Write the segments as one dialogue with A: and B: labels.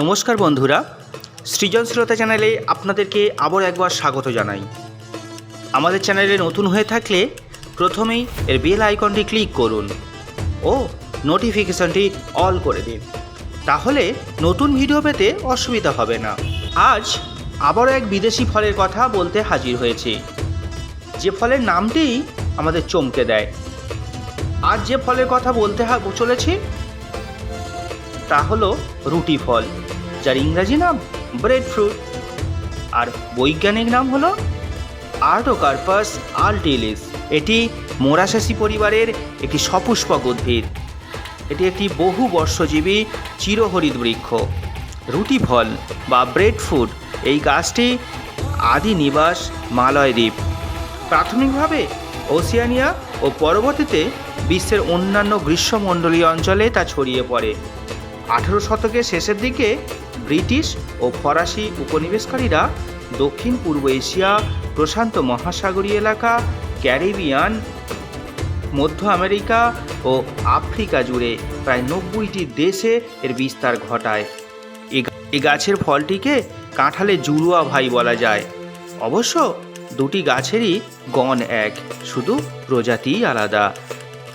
A: নমস্কার বন্ধুরা সৃজনশীলতা চ্যানেলে আপনাদেরকে আবার একবার স্বাগত জানাই। আমাদের চ্যানেলে নতুন হয়ে থাকলে প্রথমেই এর বেল আইকনটি ক্লিক করুন ও নোটিফিকেশনটি অল করে দিন। তাহলে নতুন ভিডিও পেতে অসুবিধা হবে না। আজ আবারও এক বিদেশি ফলের কথা বলতে হাজির হয়েছি। যে ফলের নামটি আমাদের চমকে দেয়। আজ যে ফলের কথা বলতে চলেছি তা হলো রুটি ফল, যার ইংরাজি নাম ব্রেড ফ্রুট আর বৈজ্ঞানিক নাম হলো আর্টোকার্পাস আলটিলিস এটি মোরাসাসি পরিবারের একটি সপুষ্পক উদ্ভিদ। এটি একটি বহু বর্ষজীবী চিরহরিত বৃক্ষ। রুটি ফল বা ব্রেড ফুড এই গাছটি আদি নিবাস মালয় দ্বীপ প্রাথমিকভাবে ওসিয়ানিয়া ও পরবর্তীতে বিশ্বের অন্যান্য গ্রীষ্মমণ্ডলীয় অঞ্চলে তা ছড়িয়ে পড়ে। আঠেরো শতকের শেষের দিকে ব্রিটিশ ও ফরাসি উপনিবেশকারীরা দক্ষিণ পূর্ব এশিয়া প্রশান্ত মহাসাগরীয় এলাকা, ক্যারিবিয়ান, মধ্য আমেরিকা ও আফ্রিকা জুড়ে প্রায় নব্বইটি দেশে এর বিস্তার ঘটায়। এ গাছের ফলটিকে কাঁঠালে জুড়ুয়া ভাই বলা যায়। অবশ্য দুটি গাছেরই গণ এক, শুধু প্রজাতিই আলাদা।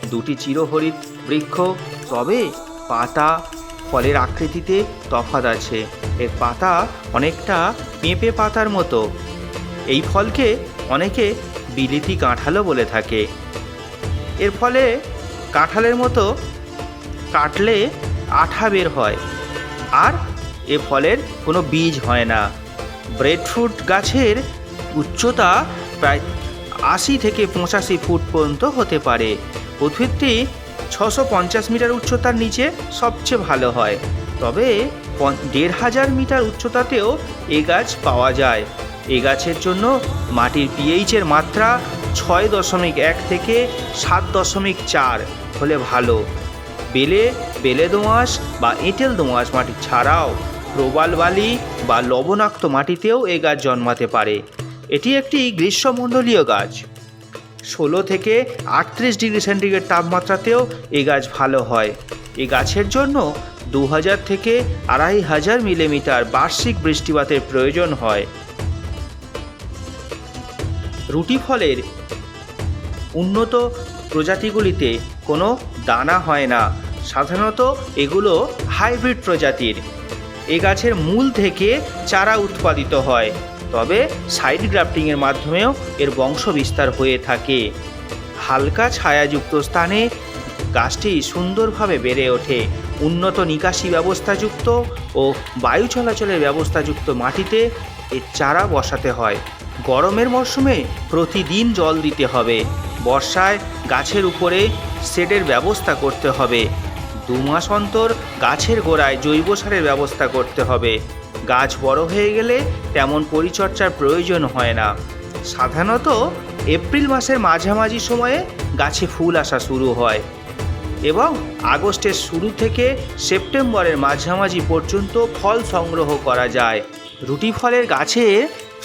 A: দুটি চিরহরিত বৃক্ষ, তবে পাতা ফলের আকৃতিতে তফাৎ আছে। এর পাতা অনেকটা পেঁপে পাতার মতো। এই ফলকে অনেকে বিলিতি কাঁঠালও বলে থাকে। এর ফলে কাঁঠালের মতো কাটলে আঠা বের হয়। আর এ ফলের কোনো বীজ হয় না। ব্রেডফ্রুট গাছের উচ্চতা প্রায় আশি থেকে পঁচাশি ফুট পর্যন্ত হতে পারে। উদ্ভিদটি ছশো পঞ্চাশ মিটার উচ্চতার নিচে সবচেয়ে ভালো হয়। তবে দেড় হাজার মিটার উচ্চতাতেও এ গাছ পাওয়া যায়। এ গাছের জন্য মাটির পিএইচের মাত্রা ছয় দশমিক এক থেকে সাত দশমিক চার হলে ভালো। বেলে বেলে দোঁয়াশ বা এঁটেল দোঁয়াশ মাটি ছাড়াও প্রবাল বালি বা লবণাক্ত মাটিতেও এ গাছ জন্মাতে পারে। এটি একটি গ্রীষ্মমণ্ডলীয় গাছ। ষোলো থেকে আটত্রিশ ডিগ্রি সেন্টিগ্রেড তাপমাত্রাতেও এ গাছ ভালো হয়। এ গাছের জন্য দু হাজার থেকে আড়াই হাজার মিলিমিটার বার্ষিক বৃষ্টিপাতের প্রয়োজন হয়। রুটি ফলের উন্নত প্রজাতিগুলিতে কোনো দানা হয় না। সাধারণত এগুলো হাইব্রিড প্রজাতির। এ গাছের মূল থেকে চারা উৎপাদিত হয়। তবে সাইড গ্রাফটিংয়ের মাধ্যমেও এর বংশ বিস্তার হয়ে থাকে। হালকা ছায়াযুক্ত স্থানে গাছটি সুন্দরভাবে বেড়ে ওঠে। উন্নত নিকাশি ব্যবস্থাযুক্ত ও বায়ু চলাচলের ব্যবস্থাযুক্ত মাটিতে এর চারা বসাতে হয়। গরমের মরশুমে প্রতিদিন জল দিতে হবে। বর্ষায় গাছের উপরে শেডের ব্যবস্থা করতে হবে। দু মাস অন্তর গাছের গোড়ায় জৈব সারের ব্যবস্থা করতে হবে। গাছ বড় হয়ে গেলে তেমন পরিচর্যার প্রয়োজন হয় না। সাধারণত এপ্রিল মাসের মাঝামাঝি সময়ে গাছে ফুল আসা শুরু হয় এবং আগস্টের শুরু থেকে সেপ্টেম্বরের মাঝামাঝি পর্যন্ত ফল সংগ্রহ করা যায়। রুটি ফলের গাছে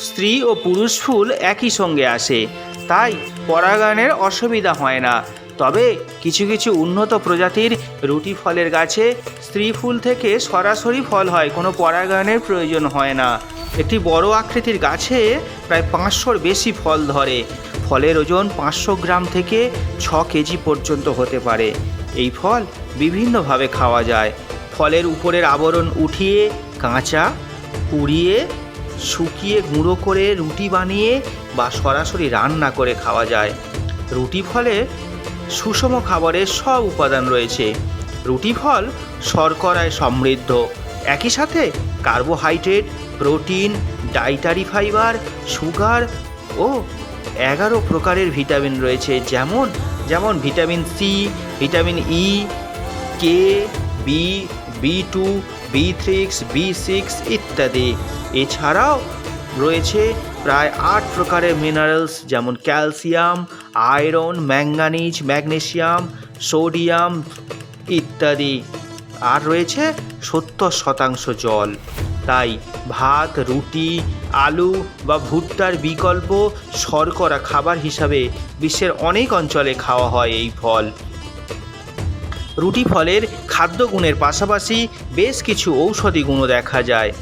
A: স্ত্রী ও পুরুষ ফুল একই সঙ্গে আসে, তাই পরাগায়নের অসুবিধা হয় না। তবে কিছু কিছু উন্নত প্রজাতির রুটি ফলের গাছে স্ত্রী ফুল থেকে সরাসরি ফল হয়, কোনো পরাগায়নের প্রয়োজন হয় না। একটি বড় আকৃতির গাছে প্রায় পাঁচশোর বেশি ফল ধরে। ফলের ওজন পাঁচশো গ্রাম থেকে ছ কেজি পর্যন্ত হতে পারে। এই ফল বিভিন্নভাবে খাওয়া যায়। ফলের উপরের আবরণ উঠিয়ে, কাঁচা, পুড়িয়ে, শুকিয়ে গুঁড়ো করে রুটি বানিয়ে বা সরাসরি রান্না করে খাওয়া যায়। রুটি ফলে সুষম খাবারের সব উপাদান রয়েছে। রুটি ফল শর্করায় সমৃদ্ধ। একই সাথে carbohydrate, protein, dietary fibre, sugar ও এগারো প্রকারের ভিটামিন রয়েছে, যেমন যেমন vitamin C, vitamin E, K, B B two, B থ্রিক্স বি সিক্স ইত্যাদি। এছাড়াও রয়েছে প্রায় আট প্রকারের মিনারেলস যেমন calcium iron manganese magnesium sodium ইত্যাদি। আর রয়েছে সত্তর শতাংশ জল। তাই ভাত, রুটি, আলু বা ভুট্টার বিকল্প শর্করা খাবার হিসাবে বিশ্বের অনেক অঞ্চলে খাওয়া হয় এই ফল। রুটি ফলের খা খাদ্য গুণের পাশাপাশি বেশ কিছু ঔষধি গুণও দেখা যায়।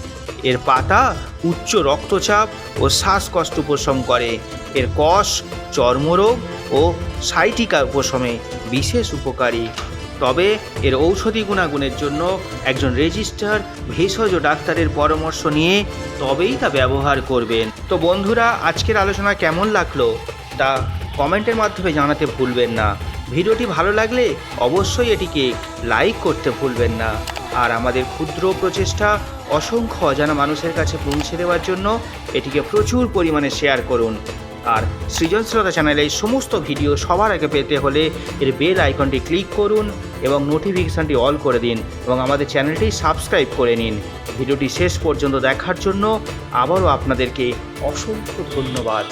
A: এর পাতা উচ্চ রক্তচাপ ও শ্বাসকষ্ট উপশম করে। এর কষ চর্মরোগ ও সাইটিকা উপশমে বিশেষ উপকারী। তবে এর ঔষধি গুণাগুণের জন্য একজন রেজিস্টার ভেষজ ডাক্তারের পরামর্শ নিয়ে তবেই তা ব্যবহার করবেন। তো বন্ধুরা, আজকের আলোচনা কেমন লাগল তা কমেন্টের মাধ্যমে জানাতে ভুলবেন না। ভিডিওটি ভালো লাগলে অবশ্যই এটিকে লাইক করতে ভুলবেন না। আর আমাদের ক্ষুদ্র প্রচেষ্টা অসংখ্য অজানা মানুষের কাছে পৌঁছে দেওয়ার জন্য এটিকে প্রচুর পরিমাণে শেয়ার করুন। আর সৃজনশীলতা চ্যানেলে সমস্ত ভিডিও সবার আগে পেতে হলে এর বেল আইকনটি ক্লিক করুন এবং নোটিফিকেশানটি অল করে দিন এবং আমাদের চ্যানেলটি সাবস্ক্রাইব করে নিন। ভিডিওটি শেষ পর্যন্ত দেখার জন্য আবারও আপনাদেরকে অসংখ্য ধন্যবাদ।